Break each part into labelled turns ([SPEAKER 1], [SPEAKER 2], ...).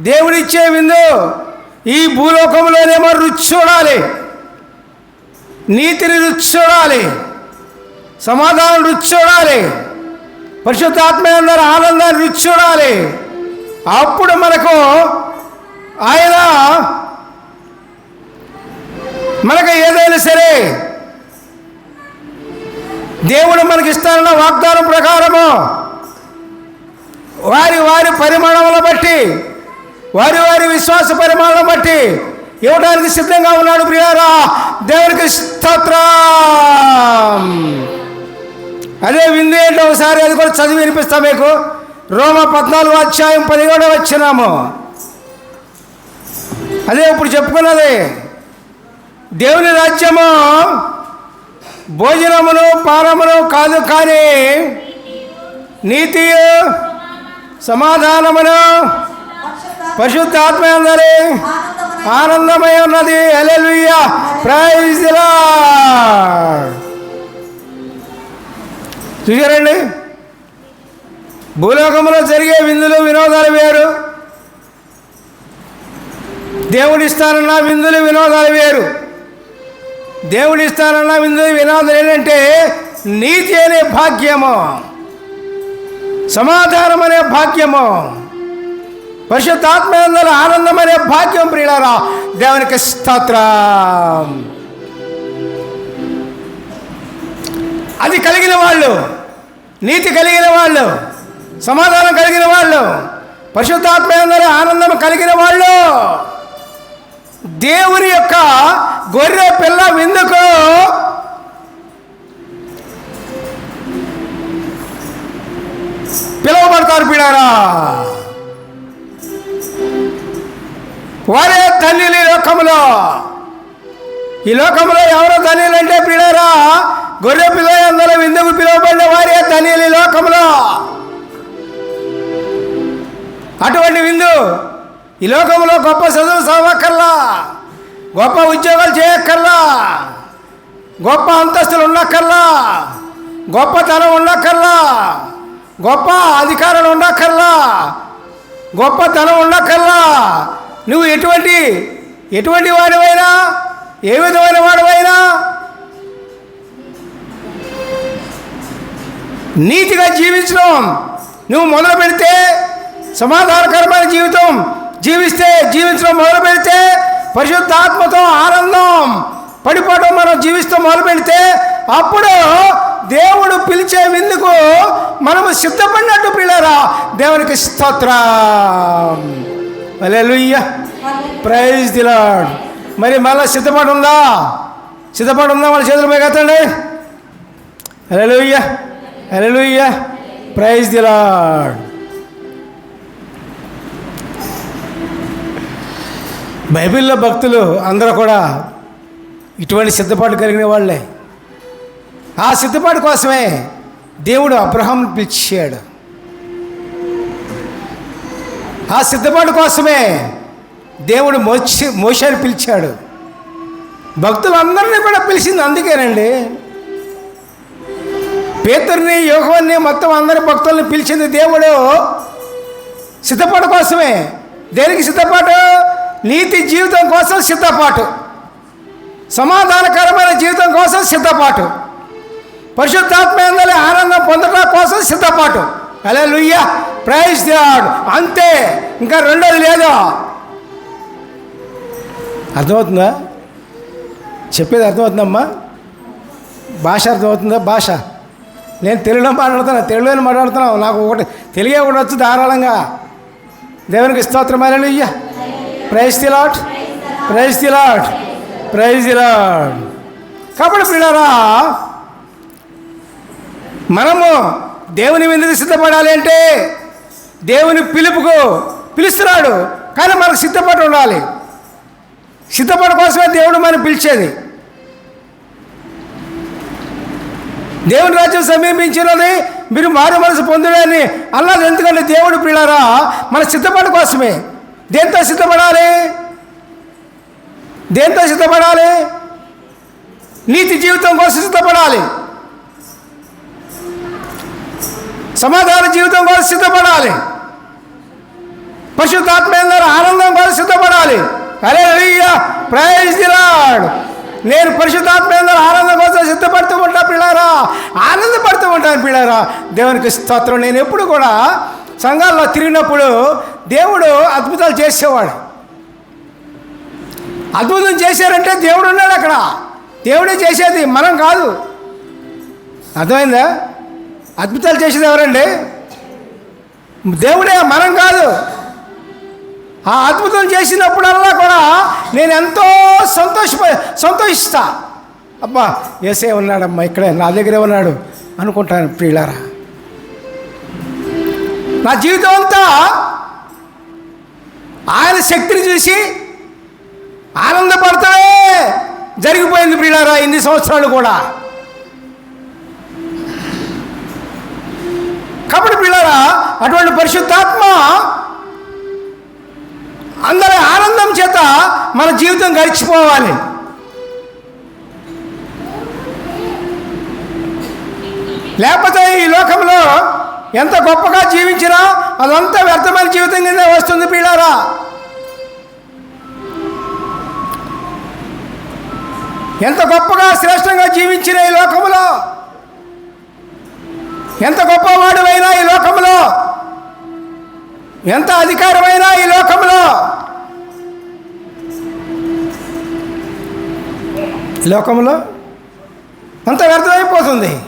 [SPEAKER 1] దేవుడిచ్చే విందు ఈ భూలోకంలోనేమో రుచి చూడాలి. నీతిని రుచి చూడాలి. సమాధానం రుచి చూడాలి. పరిశుద్ధాత్మ అందరూ ఆనందాన్ని రుచి చూడాలి. అప్పుడు మనకు ఆయన మనకు ఏదైనా సరే దేవుడు మనకి ఇస్తానన్న వాగ్దానం ప్రకారము వారి వారి పరిమాణముల బట్టి వారి వారి విశ్వాస పరిమాణం బట్టి ఇవ్వడానికి సిద్ధంగా ఉన్నాడు ప్రియారా. దేవునికి స్తోత్రం. అదే విందు ఏంటో ఒకసారి అది కూడా చదివి వినిపిస్తా మీకు. రోమ పద్నాలుగు అధ్యాయం పదిహేడవ వచ్చినాము అదే ఇప్పుడు చెప్పుకున్నది. దేవుని రాజ్యము భోజనమును పానమును కాదు కానీ నీతి సమాధానమును పరిశుద్ధాత్మ అందరి ఆనందమై ఉన్నది. అలెలుయ్య ప్రైజ్ చూసారండి భూలోకంలో జరిగే విందులు వినోదాలు వేరు. దేవుడిస్తానన్న విందులు వినోదాలు వేరు. దేవుడిస్తానన్న విందులు వినోదాలు ఏంటంటే నీతి అనే భాగ్యము. సమాధానం అనే భాగ్యము. పరిశుద్ధాత్మేందర ఆనందం అనే భాగ్యం ప్రియులారా దేవునికి స్తోత్రం. అది కలిగిన వాళ్ళు నీతి కలిగిన వాళ్ళు సమాధానం కలిగిన వాళ్ళు పరిశుద్ధాత్మేందర ఆనందం కలిగిన వాళ్ళు. దేవుని యొక్క గొర్రె పిల్ల విందుకు పిలువబడతారు పిడారా వారే ధన్యులు ఈ లోకంలో ఈ లోకంలో ఎవరో ధన్యులు అంటే పిల్లరా? గొర్రె పిల్ల అందరూ విందుకు పిలువబడిన వారే ధన్యులు ఈ లోకంలో అటువంటి విందు ఈ లోకంలో గొప్ప చదువు చదవక్కర్లా గొప్ప ఉద్యోగాలు చేయక్కర్లా గొప్ప అంతస్తులు ఉండక్కర్లా గొప్పతనం ఉండక్కర్లా గొప్ప అధికారులు ఉండక్కర్లా గొప్పతనం ఉండక్కర్లా నువ్వు ఎటువంటి ఎటువంటి వాడివైనా ఏ విధమైన వాడివైనా నీతిగా జీవించడం నువ్వు మొదలు పెడితే సమాధానకరమైన జీవితం జీవిస్తే జీవించడం మొదలు పెడితే పరిశుద్ధాత్మతో ఆనందం పడిపోవడం మనం జీవిస్తూ మొదలు పెడితే అప్పుడు దేవుడు పిలిచే విందుకు మనము సిద్ధపడినట్టు పిల్లరా. దేవునికి స్తోత్రం. అలెలుయ్య ప్రైజ్ దిలాడ్ మరి మళ్ళీ సిద్ధపడి ఉందా? సిద్ధపడి ఉందా? మన చేతుల మీద కదండి అలెలుయ్య అలెలుయ్య ప్రైజ్ దిలాడ్ బైబిల్లో భక్తులు అందరూ కూడా ఇటువంటి సిద్ధపాటు కలిగిన వాళ్ళే. ఆ సిద్ధపాటు కోసమే దేవుడు అబ్రహాం పిలిచాడు. ఆ సిద్ధపాటు కోసమే దేవుడు మోసి మోసారి పిలిచాడు. భక్తులందరినీ కూడా పిలిచింది అందుకేనండి. పేతుర్ని యోగాన్ని మొత్తం అందరి భక్తుల్ని పిలిచింది దేవుడు సిద్ధపాటు కోసమే. దేనికి సిద్ధపాటు? నీతి జీవితం కోసం సిద్ధపాటు. సమాధానకరమైన జీవితం కోసం సిద్ధపాటు. పరిశుద్ధాత్మ ఆనందం పొందడం కోసం సిద్ధపాటు. అలా లుయ్యా ప్రైజ్ దేవుడు అంతే. ఇంకా రెండోది లేదు. అర్థమవుతుందా? చెప్పేది అర్థమవుతుందమ్మా? భాష అర్థమవుతుందా? భాష. నేను తెలుగులో మాట్లాడుతున్నా తెలుగులో మాట్లాడుతున్నావు నాకు ఒకటి తెలుగే ఒకటి వచ్చి ధారాళంగా. దేవునికి స్తోత్రమైన అయ్య praise the Lord praise the Lord praise the Lord కాబట్టి పిల్లరా మనము దేవుని మీద సిద్ధపడాలి అంటే దేవుని పిలుపుకు పిలుస్తున్నాడు. కానీ మనకు సిద్ధపడి ఉండాలి. సిద్ధపడి కోసమే దేవుడు మనం పిలిచేది. దేవుని రాజ్యం సమీపించినది మీరు మారు మనసు పొందుడని అన్నది ఎందుకంటే దేవుడు పిల్లరా? మన సిద్ధపడి కోసమే. దేంతో సిద్ధపడాలి? దేంతో సిద్ధపడాలి? నీతి జీవితం కోసం సిద్ధపడాలి. సమాధాన జీవితం కోసం సిద్ధపడాలి. పరిశుద్ధాత్మ ద్వారా ఆనందం కూడా సిద్ధపడాలి. అరే ప్రైజ్ దిలాడ్ నేను పరిశుద్ధాత్మ ఆనందం కోసం సిద్ధపడుతూ ఉంటా పిల్లారా. ఆనందపడుతూ ఉంటాను పిల్లారా. దేవునికి స్తోత్రం. నేను ఎప్పుడు కూడా సంఘాల్లో తిరిగినప్పుడు దేవుడు అద్భుతాలు చేసేవాడు. అద్భుతం చేశారంటే దేవుడు ఉన్నాడు అక్కడ. దేవుడే చేసేది మనం కాదు. అర్థమైందా? అద్భుతాలు చేసేది ఎవరండి? దేవుడే మనం కాదు. ఆ అద్భుతం చేసినప్పుడల్లా కూడా నేను ఎంతో సంతోష సంతోషిస్తా. అబ్బా ఏసే ఉన్నాడమ్మా ఇక్కడే నా దగ్గరే ఉన్నాడు అనుకుంటాను ప్రియులారా. నా జీవితం అంతా ఆయన శక్తిని చూసి ఆనందపడతాయే జరిగిపోయింది ప్రియులారా ఇన్ని సంవత్సరాలు కూడా. కాబట్టి పిల్లరా అటువంటి పరిశుద్ధాత్మ అందరి ఆనందం చేత మన జీవితం గడిచిపోవాలి. లేకపోతే ఈ లోకంలో ఎంత గొప్పగా జీవించినా అదంతా వ్యర్థమైన జీవితం కింద వస్తుంది పిల్లారా. ఎంత గొప్పగా శ్రేష్టంగా జీవించిన ఈ లోకంలో ఎంత గొప్పవాడువైనా ఈ లోకంలో ఎంత అధికారమైనా ఈ లోకంలో? ఈ లోకంలో అంత వ్యర్థమైపోతుంది.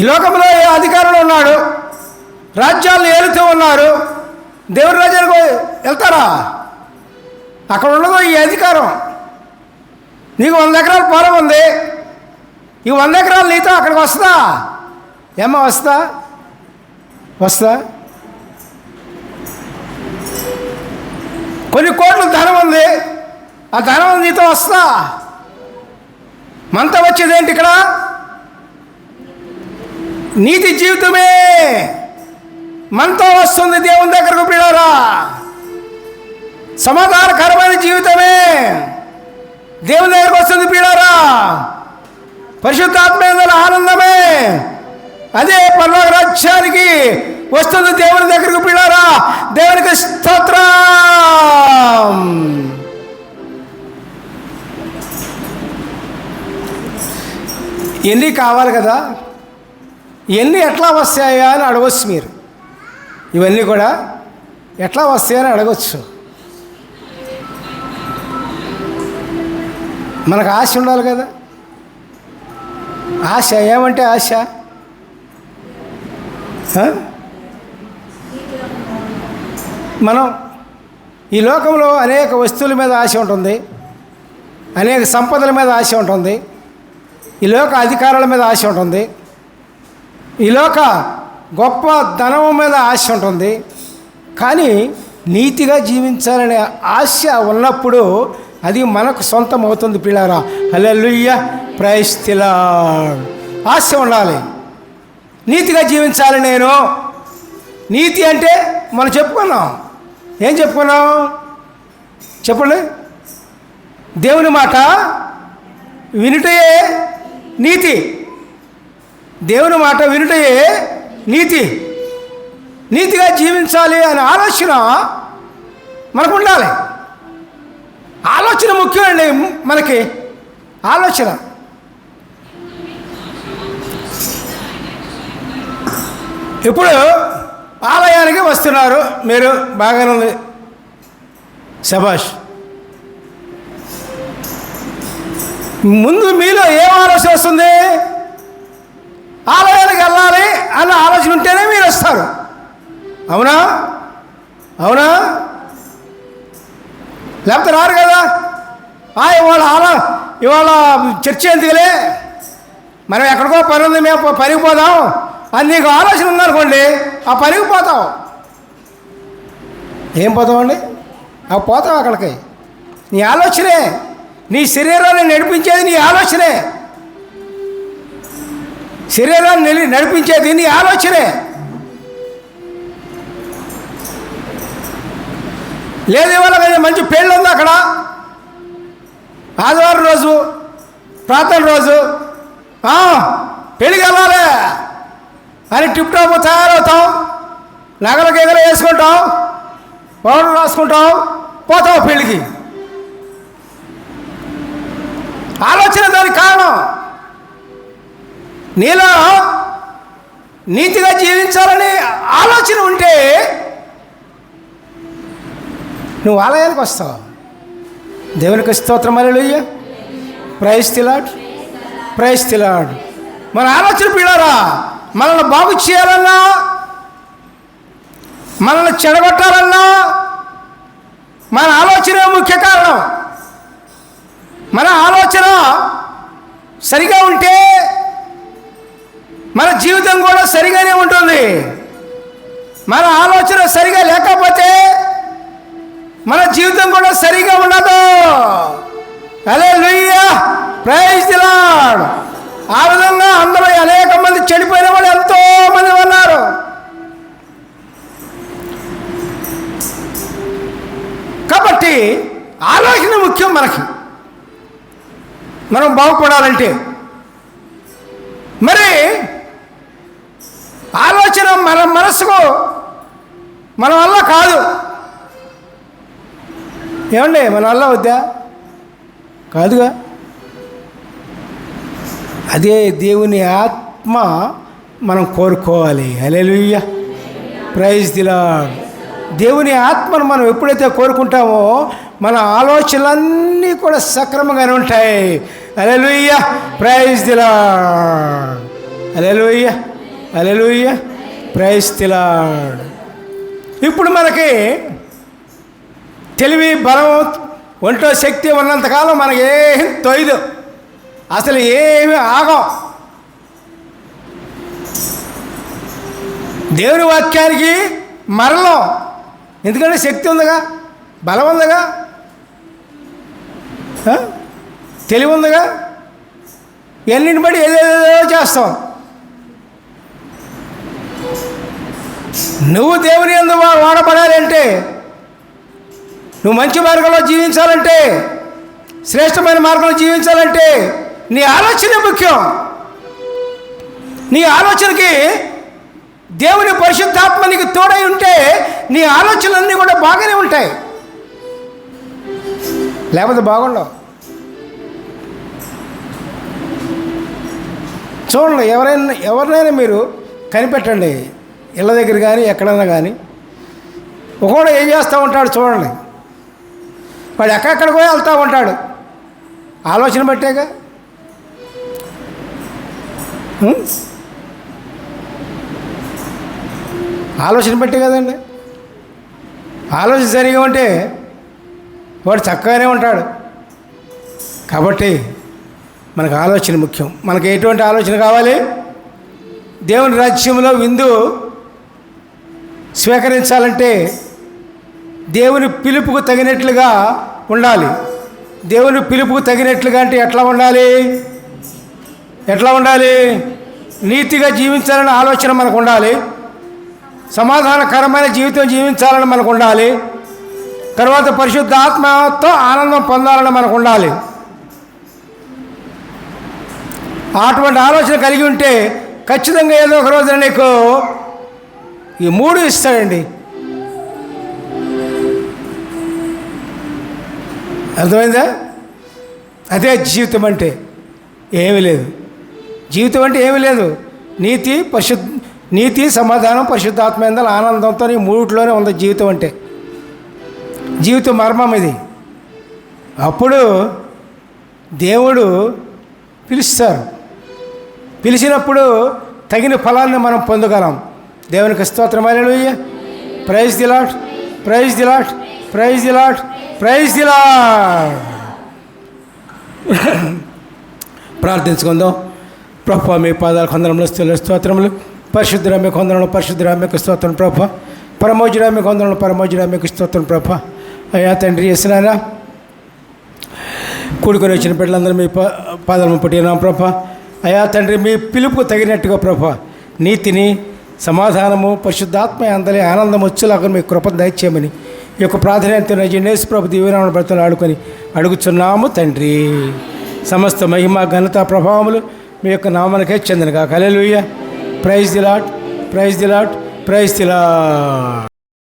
[SPEAKER 1] ఈ లోకంలో ఏ అధికారులు ఉన్నాడు? రాజ్యాలను ఏలుతూ ఉన్నారు. దేవుడి రాజ్యానికి వెళ్తారా? అక్కడ ఉండదు ఈ అధికారం. నీకు వంద ఎకరాల పొలం ఉంది. ఈ వంద ఎకరాలు నీతో అక్కడికి వస్తా? ఏమో వస్తా? వస్తా? కొన్ని కోట్ల ధనం ఉంది. ఆ ధనం నీతో వస్తా. మనతో వచ్చేది ఏంటి ఇక్కడ? నీతి జీవితమే. మనతో వస్తుంది దేవుని దగ్గరకు పిల్లరా సమాధానకరమైన జీవితమే. దేవుని దగ్గరకు వస్తుంది పిల్లరా పరిశుద్ధాత్మ ఆనందమే. అదే పర్లోక రాజ్యానికి వస్తుంది దేవుని దగ్గరకు పిల్లారా. దేవునికి స్తోత్రం. ఎన్ని కావాలి కదా? ఎన్ని ఎట్లా వస్తాయా అని అడగచ్చు మీరు. ఇవన్నీ కూడా ఎట్లా వస్తాయని అడగచ్చు. మనకు ఆశ ఉండాలి కదా. ఆశ ఏమంటే ఆశ? మనం ఈ లోకంలో అనేక వస్తువుల మీద ఆశ ఉంటుంది అనేక సంపదల మీద ఆశ ఉంటుంది ఈ లోక అధికారాల మీద ఆశ ఉంటుంది ఈ లోక గొప్ప ధనం మీద ఆశ ఉంటుంది. కానీ నీతిగా జీవించాలనే ఆశ ఉన్నప్పుడు అది మనకు సొంతం అవుతుంది పిల్లారా. హల్లెలూయా ప్రైస్తిలా ఆశ ఉండాలి. నీతిగా జీవించాలి నేను. నీతి అంటే మనం చెప్పుకున్నాం. ఏం చెప్పుకున్నాం? చెప్పండి. దేవుని మాట వినుటయే నీతి. దేవుని మాట వినుటయే నీతి. నీతిగా జీవించాలి అనే ఆలోచన మనకు ఉండాలి ఆలోచన ముఖ్యమండి మనకి. ఆలోచన. ఇప్పుడు ఆలయానికి వస్తున్నారు మీరు బాగానే ఉంది శబాష్ ముందు మీలో ఏం ఆలోచన వస్తుంది? ఆలయానికి వెళ్ళాలి అన్న ఆలోచన ఉంటేనే మీరు వస్తారు. అవునా? అవునా? లేకపోతే రారు కదా? ఆ ఇవాళ ఆలో ఇవాళ చర్చ ఎందుకులే? మనం ఎక్కడికో పని ఉంది మేము పనికి పోదాం. అని నీకు ఆలోచన ఉందనుకోండి ఆ పనికి పోతావు. ఏం పోతామండి ఆ పోతావు అక్కడికి. నీ ఆలోచనే నీ శరీరాన్ని నడిపించేది నీ ఆలోచనే. శరీరాన్ని నడిపించేది నీ ఆలోచనే. లేదు ఇవాళ మంచి పెళ్ళి ఉంది అక్కడ. ఆదివారం రోజు ప్రార్థన రోజు. పెళ్ళికి వెళ్ళాలి. అని టిప్ టాప్ తయారవుతాం నగల గెగలు వేసుకుంటాం పౌడర్ రాసుకుంటాం పోతావు పెళ్ళికి. ఆలోచన దానికి కారణం. నీలో నీతిగా జీవించాలని ఆలోచన ఉంటే నువ్వు ఆలయానికి వస్తావు. దేవునికి స్తోత్రం అలెలుయ్య ప్రైస్ తిలాడ్ ప్రైస్ తిలాడ్ మన ఆలోచన పిల్లరా మనల్ని బాగు చేయాలన్నా మనల్ని చెడగొట్టాలన్నా మన ఆలోచన ముఖ్య కారణం. మన ఆలోచన సరిగా ఉంటే మన జీవితం కూడా సరిగానే ఉంటుంది. మన ఆలోచన సరిగా లేకపోతే మన జీవితం కూడా సరిగా ఉండదు. అదే లుయ్యా ప్రైజ్ ఆ విధంగా అందరూ అనేక మంది చెడిపోయిన వాళ్ళు ఎంతో మంది ఉన్నారు. కాబట్టి ఆలోచన ముఖ్యం మనకి. మనం బాగుపడాలంటే. మరి ఆలోచన మన మనసుకు మన వల్ల కాదు. ఏమండి మన వల్ల వద్దా కాదుగా? అదే దేవుని ఆత్మ మనం కోరుకోవాలి. అలెలుయ్య ప్రైజ్ దిలా దేవుని ఆత్మను మనం ఎప్పుడైతే కోరుకుంటామో మన ఆలోచనలన్నీ కూడా సక్రమంగానే ఉంటాయి. అలెలుయ్య ప్రైజ్ దిలా అలెలుయ్య అలెలుయ్య ప్రైజ్ దిలా ఇప్పుడు మనకి తెలివి బలం ఒంటో శక్తి ఉన్నంతకాలం మనకి ఏం తొయ్యదు అసలు ఏమి ఆగం. దేవుని వాక్యానికి మరణం. ఎందుకంటే శక్తి ఉందిగా? బలం ఉందిగా? తెలివి ఉందిగా? ఎన్నింటి బట్టి ఏదేదో చేస్తాం. నువ్వు దేవుని ఎందు వాడబడాలంటే నువ్వు మంచి మార్గంలో జీవించాలంటే శ్రేష్టమైన మార్గంలో జీవించాలంటే నీ ఆలోచన ముఖ్యం. నీ ఆలోచనకి దేవుని పరిశుద్ధాత్మ నీకు తోడై ఉంటే నీ ఆలోచనలన్నీ కూడా బాగానే ఉంటాయి. లేకపోతే బాగుండవు. చూడండి ఎవరైనా ఎవరినైనా మీరు కనిపెట్టండి. ఇళ్ళ దగ్గర కానీ ఎక్కడైనా కానీ ఒకడు ఏం చేస్తూ ఉంటాడు చూడండి. వాడు ఎక్కడెక్కడికో వెళ్తూ ఉంటాడు. ఆలోచన బట్టేగా? ఆలోచన పెట్టే కదండి. ఆలోచన సరిగా ఉంటే వాడు చక్కగానే ఉంటాడు. కాబట్టి మనకు ఆలోచన ముఖ్యం. మనకు ఎటువంటి ఆలోచన కావాలి? దేవుని రాజ్యంలో విందు స్వీకరించాలంటే దేవుని పిలుపుకు తగినట్లుగా ఉండాలి. దేవుని పిలుపుకు తగినట్లుగా అంటే ఎట్లా ఉండాలి? ఎట్లా ఉండాలి? నీతిగా జీవించాలనే ఆలోచన మనకు ఉండాలి సమాధానకరమైన జీవితం జీవించాలని మనకు ఉండాలి తర్వాత పరిశుద్ధ ఆత్మతో ఆనందం పొందాలని మనకు ఉండాలి అటువంటి ఆలోచన కలిగి ఉంటే ఖచ్చితంగా ఏదో ఒక రోజున నీకు ఈ మూడు ఇస్తాడండి. అర్థమైందా? అదే జీవితం అంటే ఏమీ లేదు. జీవితం అంటే ఏమీ లేదు. నీతి పరిశుద్ధ నీతి సమాధానం పరిశుద్ధాత్మేందల ఆనందంతో ఈ మూడిట్లోనే ఉంది జీవితం అంటే. జీవితం మర్మం ఇది. అప్పుడు దేవుడు పిలుస్తారు. పిలిచినప్పుడు తగిన ఫలాన్ని మనం పొందగలం. దేవునికి స్తోత్రమైన praise the Lord praise the Lord praise the Lord praise the ప్రార్థించుకుందాం. ప్రభు మీ పాదాల కొందరంలో స్థుల స్తోత్రములు. పరిశుద్ధరామ్య కొందరంలో మీకు స్తోత్రం ప్రభ. పరమోజురామ్య కొందరంలో పరమోజురామ్యకు స్తోత్రం ప్రభ. అయ్యా తండ్రి చేసినారా కూడుకొని వచ్చిన బిడ్డలందరూ మీ పా పాదాలను పుట్టినా ప్రభ. అయా తండ్రి మీ పిలుపు తగినట్టుగా ప్రభ నీతిని సమాధానము పరిశుద్ధాత్మ అందరి ఆనందం వచ్చేలాగా మీ కృప దయచేయమని ఈ యొక్క ప్రాధాన్యత ఎంతో ప్రభు దీవెనామను బ్రతలు ఆడుకొని అడుగుచున్నాము తండ్రి. సమస్త మహిమ ఘనత ప్రభావములు మీ యొక్క నామనకే చెందినగా కలెలుయ్య praise the Lord praise the Lord praise the Lord